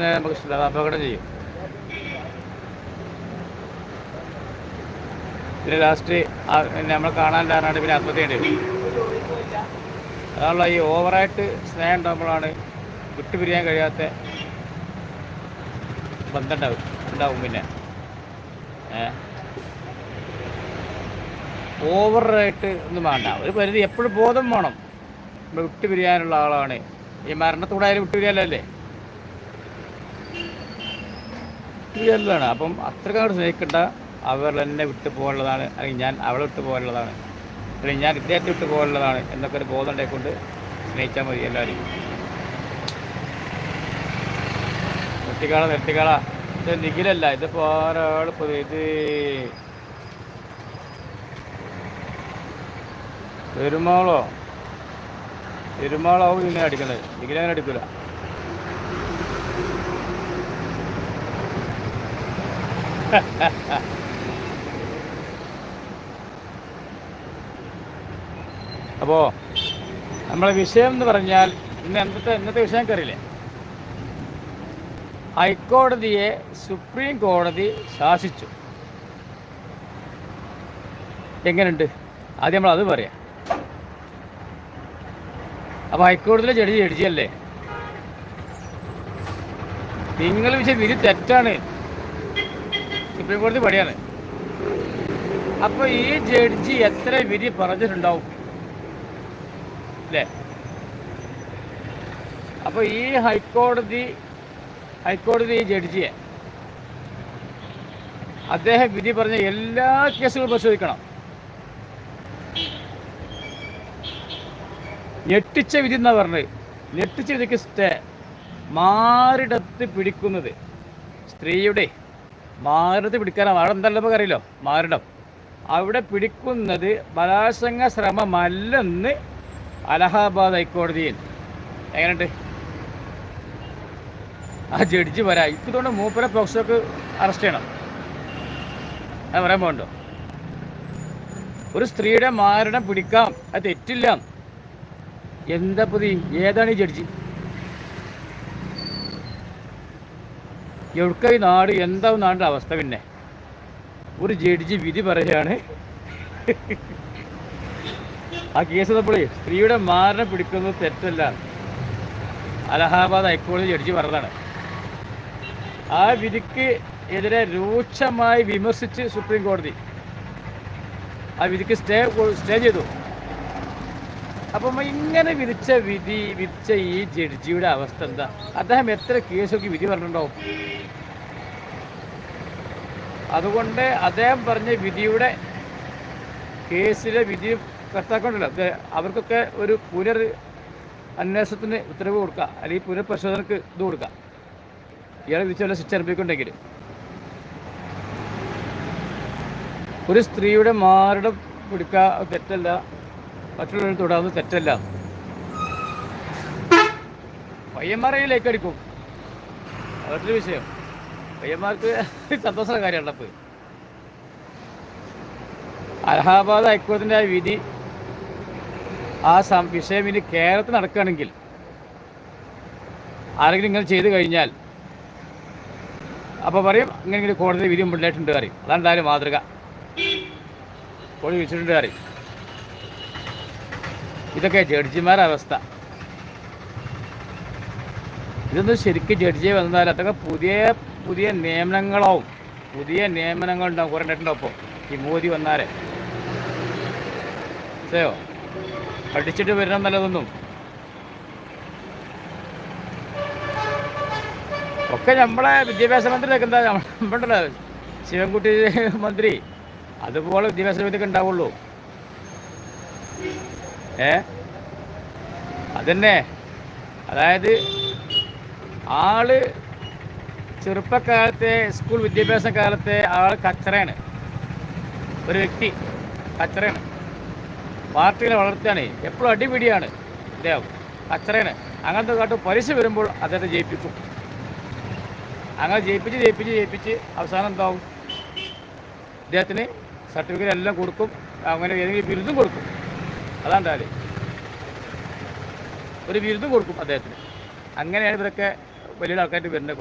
സ്നേഹം നമുക്ക് അപകടം ചെയ്യും. പിന്നെ ലാസ്റ്റ് നമ്മൾ കാണാൻ കാണാനില്ലാണ്ട് പിന്നെ ആത്മഹത്യ ചെയ്യേണ്ടി വരും. അതാണല്ലോ ഈ ഓവറായിട്ട് സ്നേഹം ഉണ്ടാകുമ്പോഴാണ് വിട്ടുപിരിയാൻ കഴിയാത്ത ബന്ധം ഉണ്ടാവും ഉണ്ടാവും പിന്നെ ഓവറായിട്ട് ഒന്നും വേണ്ട. ഒരു പരിധി എപ്പോഴും ബോധം വേണം. നമ്മൾ വിട്ടുപിരിയാനുള്ള ആളാണ്. ഈ മരണത്തോടെ ആയാലും വിട്ടുപിരിയാലല്ലേ വിട്ടുപിരിയാലാണ് അപ്പം അത്രക്കാട് സ്നേഹിക്കേണ്ട. അവർ എന്നെ വിട്ടു പോകാനുള്ളതാണ്. അല്ലെങ്കിൽ ഞാൻ അവളെ വിട്ടു പോകാനുള്ളതാണ്. അല്ലെങ്കിൽ ഞാൻ ഇദ്ദേഹത്തെ വിട്ടു പോകാനുള്ളതാണ് എന്നൊക്കെ ഒരു ബോധം ഉണ്ടായിക്കൊണ്ട് സ്നേഹിച്ചാൽ മതി എല്ലാവരും. നിർത്തിക്കാള നിർത്തിക്കാള ഇത് നിഖിലല്ല. ഇതിപ്പോൾ ഒരാളിപ്പോൾ ഇത്? പെരുമാളോ? പെരുമാളാവും ഇങ്ങനെ അടിക്കണത്. നിഖിലങ്ങനെ അടിക്കില്ല അപ്പോൾ നമ്മളെ വിഷയം എന്ന് പറഞ്ഞാൽ ഇന്ന് എന്തൊക്കെ ഇന്നത്തെ വിഷയം കയറിയില്ലേ ഹൈക്കോടതിയെ സുപ്രീം കോടതി ശാസിച്ചു. എങ്ങനെയുണ്ട് ആദ്യം നമ്മൾ അത് പറയാം. അപ്പോൾ ഹൈക്കോടതിയിലെ ജഡ്ജി ജഡ്ജിയല്ലേ നിങ്ങൾ വിഷയം വിധി തെറ്റാണ്. സുപ്രീം കോടതി പടിയാണ് അപ്പോൾ ഈ ജഡ്ജി എത്ര വിധി പറഞ്ഞിട്ടുണ്ടാവും? അല്ലേ അപ്പോൾ ഈ ഹൈക്കോടതി ഹൈക്കോടതി ഈ ജഡ്ജിയെ അദ്ദേഹം വിധി പറഞ്ഞ എല്ലാ കേസുകളും പരിശോധിക്കണം. ഞെട്ടിച്ച വിധി എന്നാ പറഞ്ഞത്? ഞെട്ടിച്ച വിധിക്ക് സ്റ്റേ മാറിടത്ത് പിടിക്കുന്നത് സ്ത്രീയുടെ മാറിടത്ത് പിടിക്കാനാണ് അവിടെ എന്തല്ലോ അറിയില്ലോ മാരുടം. അവിടെ പിടിക്കുന്നത് ബലാത്സംഗ ശ്രമമല്ലെന്ന് അലഹാബാദ് ഹൈക്കോടതിയിൽ. എങ്ങനെയുണ്ട്? ആ ജഡ്ജി വരാ. ഇതുകൊണ്ട് മൂപ്പരെ പോക്സോക്ക് അറസ്റ്റ് ചെയ്യണം. അത് പറയാൻ പോകണ്ടോ? ഒരു സ്ത്രീയുടെ മാരണം പിടിക്കാം. അത് തെറ്റില്ല. എന്താ പുതി? ഏതാണ് ഈ ജഡ്ജി? എവിടുക്ക ഈ നാട്? എന്താവും നാടിന്റെ അവസ്ഥ പിന്നെ? ഒരു ജഡ്ജി വിധി പറയുകയാണ്. ആ കേസ് നമ്മളേ സ്ത്രീയുടെ മാരണം പിടിക്കുന്നത് തെറ്റല്ല. അലഹാബാദ് ഹൈക്കോടതി ജഡ്ജി പറഞ്ഞതാണ്. ആ വിധിക്ക് എതിരെ രൂക്ഷമായി വിമർശിച്ച് സുപ്രീം കോടതി ആ വിധിക്ക് സ്റ്റേ സ്റ്റേ ചെയ്തു. അപ്പം ഇങ്ങനെ വിധിച്ച വിധി വിധിച്ച ഈ ജഡ്ജിയുടെ അവസ്ഥ എന്താ? അദ്ദേഹം എത്ര കേസൊക്കെ വിധി പറഞ്ഞിട്ടുണ്ടാവും അതുകൊണ്ട് അദ്ദേഹം പറഞ്ഞ വിധിയുടെ കേസിലെ വിധി കർത്താക്കണ്ടല്ലോ അവർക്കൊക്കെ ഒരു പുനർ അന്വേഷണത്തിന് ഉത്തരവ് കൊടുക്കുക അല്ലെങ്കിൽ പുനഃപരിശോധനക്ക് ഇത് കൊടുക്കുക. ഇയാളെ വിധിച്ച വല്ല ശിക്ഷ അനുഭവിക്കുന്നുണ്ടെങ്കിൽ ഒരു സ്ത്രീയുടെ മാറിടം പിടിക്കുക തെറ്റല്ല. മറ്റുള്ളവരെ തൊടാവുന്നത് തെറ്റല്ല. പയ്യന്മാരെയിലേക്ക് അടിക്കും. അതൊരു വിഷയം. പയ്യന്മാർക്ക് സന്തോഷമുള്ള കാര്യമാണ് അപ്പോൾ. അലഹാബാദ് ഹൈക്കോടതിന്റെ വിധി ആ വിഷയം ഇനി കേരളത്തിൽ നടക്കുകയാണെങ്കിൽ ആരെങ്കിലും ഇങ്ങനെ ചെയ്തു കഴിഞ്ഞാൽ അപ്പോൾ പറയും ഇങ്ങനെ കോടതി വിധി മുന്നിലായിട്ടുണ്ട് പറയും. അതാണ് എന്തായാലും മാതൃക. കോടതി വിളിച്ചിട്ടുണ്ട് പറയും. ഇതൊക്കെ ജഡ്ജിമാരുടെ അവസ്ഥ. ഇതൊന്നും ശരിക്കും ജഡ്ജി വന്നാൽ അതൊക്കെ പുതിയ പുതിയ നിയമനങ്ങളാവും. പുതിയ നിയമനങ്ങളുണ്ടാവും കുറേ ഇപ്പോൾ ഈ മോദി വന്നാലേ അതെയോ പഠിച്ചിട്ട് വരണം നല്ലതൊന്നും. ഒക്കെ നമ്മളെ വിദ്യാഭ്യാസ മന്ത്രി എന്താ നമ്മളുണ്ടല്ലോ ശിവൻകുട്ടി മന്ത്രി. അതുപോലെ വിദ്യാഭ്യാസ മന്ത്രി ഉണ്ടാവുള്ളൂ. ഏ? അതന്നെ. അതായത് ആൾ ചെറുപ്പക്കാലത്തെ സ്കൂൾ വിദ്യാഭ്യാസ കാലത്തെ ആൾ കച്ചറയാണ്. ഒരു വ്യക്തി കച്ചറയാണ്. പാർട്ടികളെ വളർത്തുകയാണ് എപ്പോഴും അടിപിടിയാണ്. അദ്ദേഹം കച്ചറയാണ്. അങ്ങനത്തെ കാട്ട് പലിശ വരുമ്പോൾ അദ്ദേഹത്തെ ജയിപ്പിക്കും. അങ്ങനെ ജയിപ്പിച്ച് ജയിപ്പിച്ച് ജയിപ്പിച്ച് അവസാനം എന്താവും? ഇദ്ദേഹത്തിന് സർട്ടിഫിക്കറ്റ് എല്ലാം കൊടുക്കും. അങ്ങനെ ഏതെങ്കിലും ബിരുദം കൊടുക്കും. അതാണ്ടാൽ ഒരു ബിരുദം കൊടുക്കും അദ്ദേഹത്തിന്. അങ്ങനെയാണ് ഇവരൊക്കെ വലിയ ആൾക്കാർ വരുന്നത്.